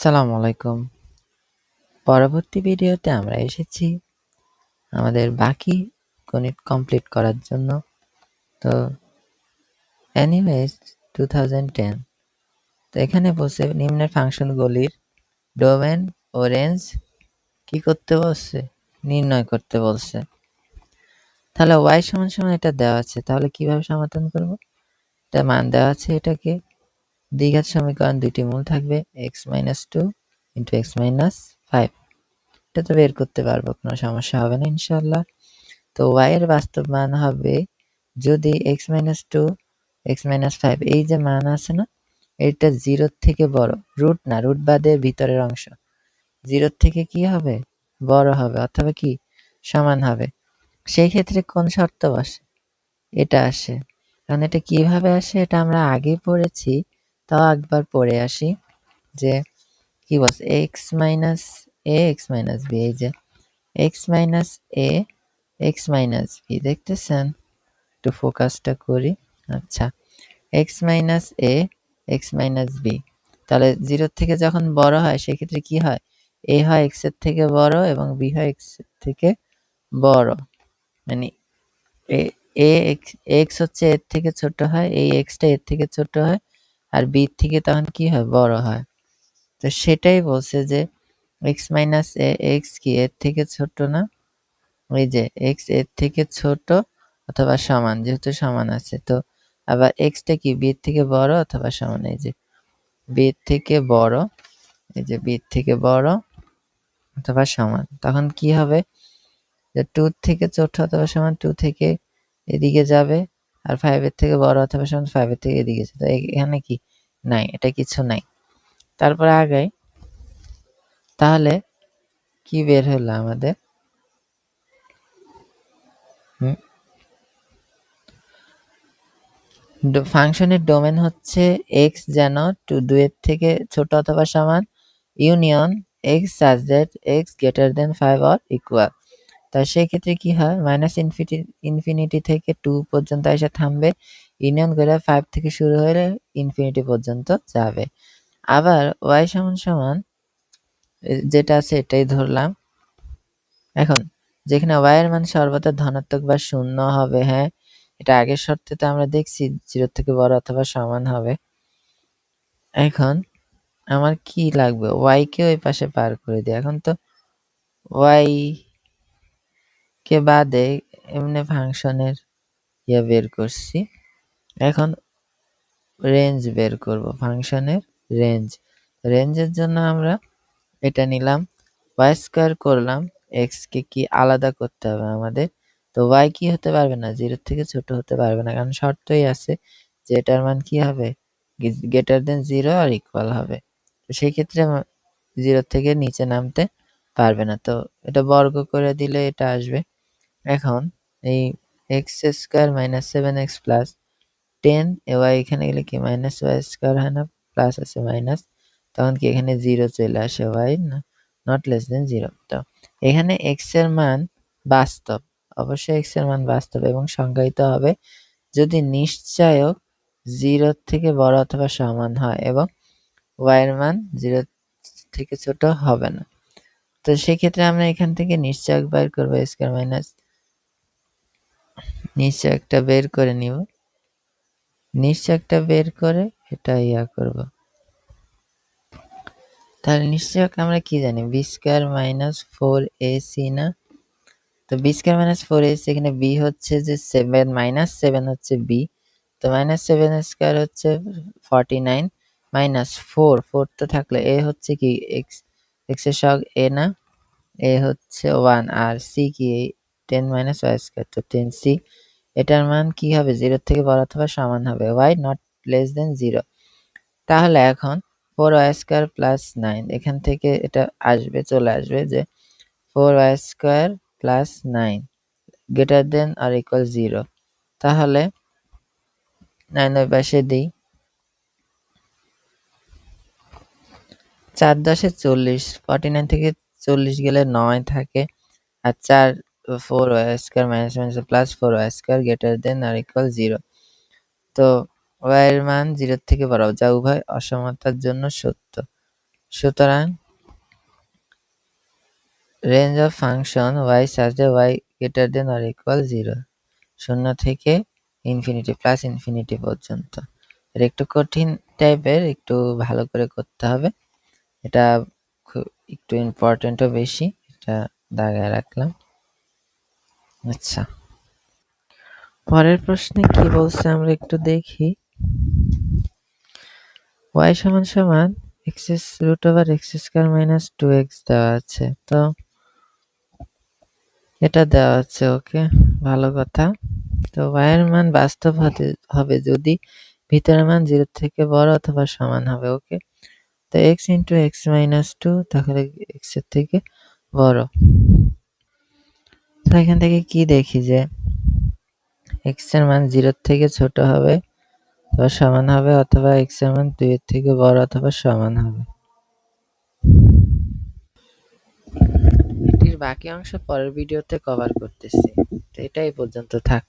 সালাম আলাইকুম। পরবর্তী ভিডিওতে আমরা এসেছি আমাদের বাকি গণিত কমপ্লিট করার জন্য। তো অ্যানিমেজ টু থাউজেন্ড টেন তো এখানে বসে নিম্নের ফাংশনগুলির ডোমেন ও রেঞ্জ কী করতে বলছে? নির্ণয় করতে বলছে। তাহলে ওয়াই সমান সমান এটা দেওয়া আছে, তাহলে কীভাবে সমাধান করব? এটা মান দেওয়া আছে এটাকে। দ্বিঘাত সমীকরণ দুইটি মূল থাকবে x minus two into x minus five এটা তো বের করতে পারব, কোনো সমস্যা হবে না ইনশাল্লাহ তো ওয়াই এর বাস্তব মান হবে, যদি x minus two x minus five এই যে মান আছে না, এটা জিরোর থেকে বড় রুট না রুট বাদে ভিতরের অংশ। জিরোর থেকে কি হবে? বড় হবে, অথবা কি? সমান হবে। সেই ক্ষেত্রে কোন শর্ত বসে? এটা আসে। কারণ এটা কীভাবে আসে? এটা আমরা আগে পড়েছি তাও একবার পড়ে আসি যে কি বলছে? X minus a x minus b এই যে x minus a x minus b দেখতেছেন? একটু ফোকাসটা করি। আচ্ছা x minus a x minus b তাহলে জিরোর থেকে যখন বড় হয়, সেক্ষেত্রে কি হয়? এ হয় এক্সের থেকে বড় এবং বি হয় এক্সের থেকে বড়। মানে এ এক্স হচ্ছে এর থেকে ছোট হয়, এই এক্সটা এর থেকে ছোট হয় আর বি থেকে তখন কি হয়? বড় হয়। তো সেটাই বলছে যে এক্স মাইনাস এ এক্স কি? এর থেকে ছোট না? ওই যে এক্সের থেকে ছোট অথবা সমান, যেহেতু সমান আছে। তো আবার এক্সটা কি? বি থেকে বড় অথবা সমান? এই যে বি থেকে বড়, এই যে বি থেকে বড় অথবা সমান। তখন কি হবে? যে টু থেকে ছোট অথবা সমান টু থেকে এদিকে যাবে। আর ফাইভের থেকে বড় অথবা সমান ফাইভের থেকে এদিকে তো এখানে কি? নাই, এটা কিছু নাই। তারপরে আগাই। তাহলে কি বের হলো আমাদের? ফাংশনের ডোমেন হচ্ছে এক্স যেন টু দুয়ের থেকে ছোট অথবা সমান। Union x such x greater than five or equal তা সেই ক্ষেত্রে কি হয়? মাইনাস ইনফিনিটি ইনফিনিটি থেকে টু পর্যন্ত এসে থামবে। ইউনিয়ন করে ফাইভ থেকে শুরু হলে ইনফিনিটি পর্যন্ত যাবে। আবার ওয়াই সমান সমান যেটা আছে এটাই ধরলাম। এখন, যেখানে ওয়াই এর মান সর্বদা ধনাত্মক বা শূন্য হবে হ্যাঁ? এটা আগের শর্তে তো আমরা দেখছি জিরো থেকে বড় অথবা সমান হবে। এখন, আমার কি লাগবে? ওয়াই কে ওই পাশে পার করে দিই। এখন তো ওয়াই কে বাদে এমনি ফাংশনের ইয়ে বের করছি। এখন রেঞ্জ বের করব, ফাংশনের রেঞ্জ রেঞ্জের জন্য আমরা এটা নিলাম ওয়াই স্কোয়ার করলাম এক্স কে আলাদা করতে হবে আমাদের? তো ওয়াই কি হতে পারবে না? জিরোর থেকে ছোট হতে পারবে না, কারণ শর্তই আছে যে এটার মান কি হবে? গ্রেটার দেন জিরো আর ইকুয়াল হবে। তো সেই ক্ষেত্রে থেকে নিচে নামতে পারবে না। তো এটা বর্গ করে দিলে এটা আসবে। এখন এই x square minus seven x plus ten y এখানে গেলে কি মাইনাস ওয়াই স্কোয়ার হয় না? প্লাস আছে মাইনাস তখন কি এখানে জিরো চলে আসে y not less than zero তো এখানে এক্সের মান বাস্তব। অবশ্যই এক্সের মান বাস্তব এবং সংজ্ঞায়িত হবে। যদি নিশ্চয়ক জিরো থেকে বড় অথবা সমান হয় এবং ওয়াই এর মান জিরো থেকে ছোট হবে না। তো সেক্ষেত্রে আমরা এখান থেকে নিশ্চয়ক বের করব স্কোয়ার মাইনাস নিশ্চয়কটা বের করে নিব। নিচে নিশ্চয়কটা বের করে এটা ইয়া করব। তাহলে নিশ্চয়ক আমরা কি জানি? B square minus four a c না? তো b square minus four a c এখানে বি হচ্ছে যে সেভেন মাইনাস সেভেন হচ্ছে বি তো মাইনাস সেভেন স্কোয়ার হচ্ছে forty nine minus four four তো থাকলে এ হচ্ছে কি? এক্স এক্সের সব এ না? এ হচ্ছে ওয়ান আর সি কি? টেন মাইনাস ওয়াই স্কোয়ার তো টেন সি এটার মান কি হবে? জিরো থেকে বড় অথবা সমান হবে। Y not less than zero তাহলে এখন four y square plus nine এখান থেকে এটা আসবে, চলে আসবে যে four y square plus nine greater than আর ইকুয়াল জিরো তাহলে নাইন ওই পাশে দিই। চার দশে চল্লিশ। ফর্টি নাইন থেকে চল্লিশ গেলে নয় থাকে। আর চার four y square minus minus plus four y square greater than আর ইকুয়াল জিরো তো ওয়াই এর মান জিরোর থেকে বড় যা উভয় অসমতার জন্য সত্য। সুতরাং range of function y such y greater than or equal zero শূন্য থেকে ইনফিনিটি প্লাস ইনফিনিটি পর্যন্ত। এটা একটু কঠিন টাইপের একটু ভালো করে করতে হবে। এটা একটু ইম্পর্টেন্টও বেশি, এটা দাগায় রাখলাম। আচ্ছা। পরের প্রশ্নে কি বলছে আমরা একটু দেখি। ওয়াই সমান সমান x root over x square minus two x দেওয়া আছে। তো এটা দেওয়া আছে ওকে ভালো কথা। তো y এর মান বাস্তব হবে যদি ভিতরের মান জিরো থেকে বড় অথবা সমান হবে ওকে তো x into x minus two তাহলে এক্সের থেকে বড়। তো এখান থেকে কি দেখি যে এক্সের মান জিরোর থেকে ছোট হবে অথবা সমান হবে অথবা এক্সের মান দুইয়ের থেকে বড় অথবা সমান হবে। এটির বাকি অংশ পরের ভিডিওতে কভার করতেছি। তো এটাই পর্যন্ত থাক।